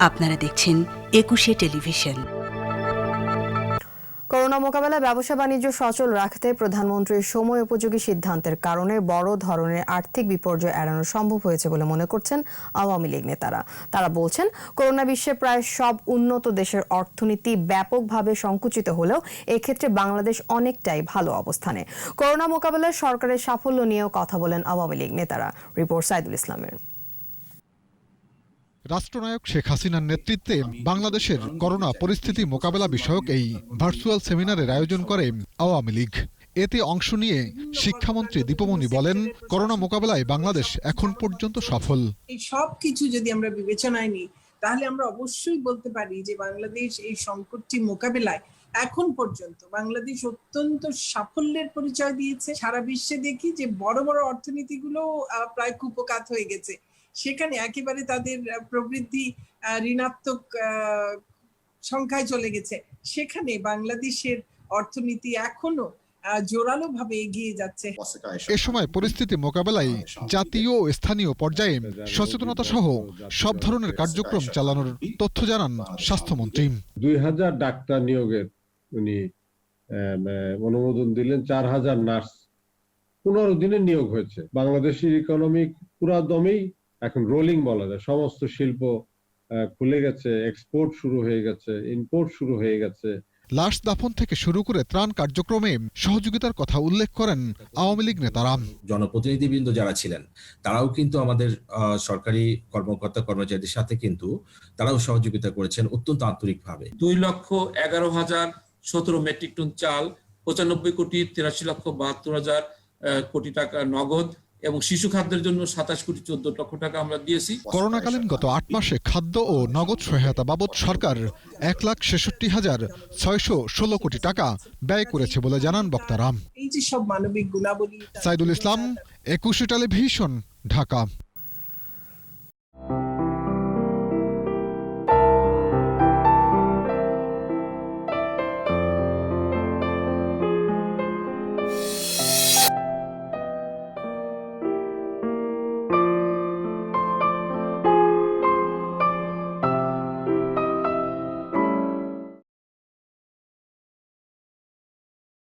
আপনারা দেখছেন একুশে টেলিভিশন। করোনা মোকাবেলা ব্যবসা বাণিজ্য সচল রাখতে প্রধানমন্ত্রীর সময় উপযোগী সিদ্ধান্তের কারণে বড় ধরনের আর্থিক বিপর্যয় এড়ানো সম্ভব হয়েছে বলে মনে করছেন আওয়ামী লীগ নেতারা। তারা বলছেন, করোনা বিশ্বে প্রায় সব উন্নত দেশের অর্থনীতি ব্যাপকভাবে সংকুচিত হলেও এক্ষেত্রে বাংলাদেশ অনেকটাই ভালো অবস্থানে। করোনা মোকাবেলায় সরকারের সাফল্য নিয়েও কথা বলেন আওয়ামী লীগ নেতারা। রিপোর্ট সাইদুল ইসলামের। রাষ্ট্রনায়ক শেখ হাসিনার নেতৃত্বে বাংলাদেশের করোনা পরিস্থিতি মোকাবেলা বিষয়ক এই ভার্চুয়াল সেমিনারের আয়োজন করে আওয়ামী লীগ। এতে অংশ নিয়ে শিক্ষামন্ত্রী দীপমণি বলেন, করোনা মোকাবেলায় বাংলাদেশ এখন পর্যন্ত সফল। এই সব কিছু যদি আমরা বিবেচনায় নিই, তাহলে আমরা অবশ্যই বলতে পারি যে বাংলাদেশ এই সংকটটি মোকাবেলায় এখন পর্যন্ত বাংলাদেশ অত্যন্ত সাফল্যের পরিচয় দিয়েছে। সারা বিশ্বে দেখি যে বড় বড় অর্থনীতিগুলো প্রায় কুপকাত হয়ে গেছে। সেখানে একেবারে তাদের প্রবৃদ্ধি ঋণাত্মক সংখ্যায় চলে গেছে। সেখানে বাংলাদেশের অর্থনীতি এখনও জোরালো ভাবে এগিয়ে যাচ্ছে। এ সময় পরিস্থিতি মোকাবেলায় জাতীয় ও স্থানীয় পর্যায়ে সচেতনতা সহ সব ধরনের কার্যক্রম চালানোর তথ্য জানান স্বাস্থ্যমন্ত্রী। দুই হাজার ডাক্তার নিয়োগের উনি আহ, অনুমোদন দিলেন চার হাজার নার্স। পনেরো দিনে নিয়োগ হয়েছে। বাংলাদেশের ইকোনমিক পুরা দমেই এখন রোলিং বলা যায়। সমস্ত শিল্প আহ, খুলে গেছে এক্সপোর্ট শুরু হয়ে গেছে ইম্পোর্ট শুরু হয়ে গেছে। লাশ দাফন থেকে শুরু করে ত্রাণ কার্যক্রমে সহযোগিতার কথা উল্লেখ করেন আওয়ামী লীগ নেতারা। জনপ্রতিনিধিবৃন্দ যারা ছিলেন তারাও কিন্তু আমাদের আহ, সরকারি কর্মকর্তা কর্মচারীদের সাথে কিন্তু তারাও সহযোগিতা করেছেন অত্যন্ত আন্তরিকভাবে। দুই লক্ষ এগারো হাজার সতেরো মেট্রিক টন চাল পঁচানব্বই কোটি তিরাশি লক্ষ বাহাত্তর হাজার আহ, কোটি টাকা নগদ এবং শিশু খাদ্যের জন্য সাতাশ কোটি চোদ্দ লক্ষ টাকা আমরা দিয়েছি। করোনাকালীন গত আট মাসে খাদ্য ও নগদ সহায়তা বাবদ সরকার এক লাখ ছেষট্টি হাজার ছয়শো ষোলো কোটি টাকা ব্যয় করেছে বলে জানান বক্তারাম এই যে সব মানবিক গুণাবলী সাইদুল ইসলাম একুশে টেলিভিশন ঢাকা।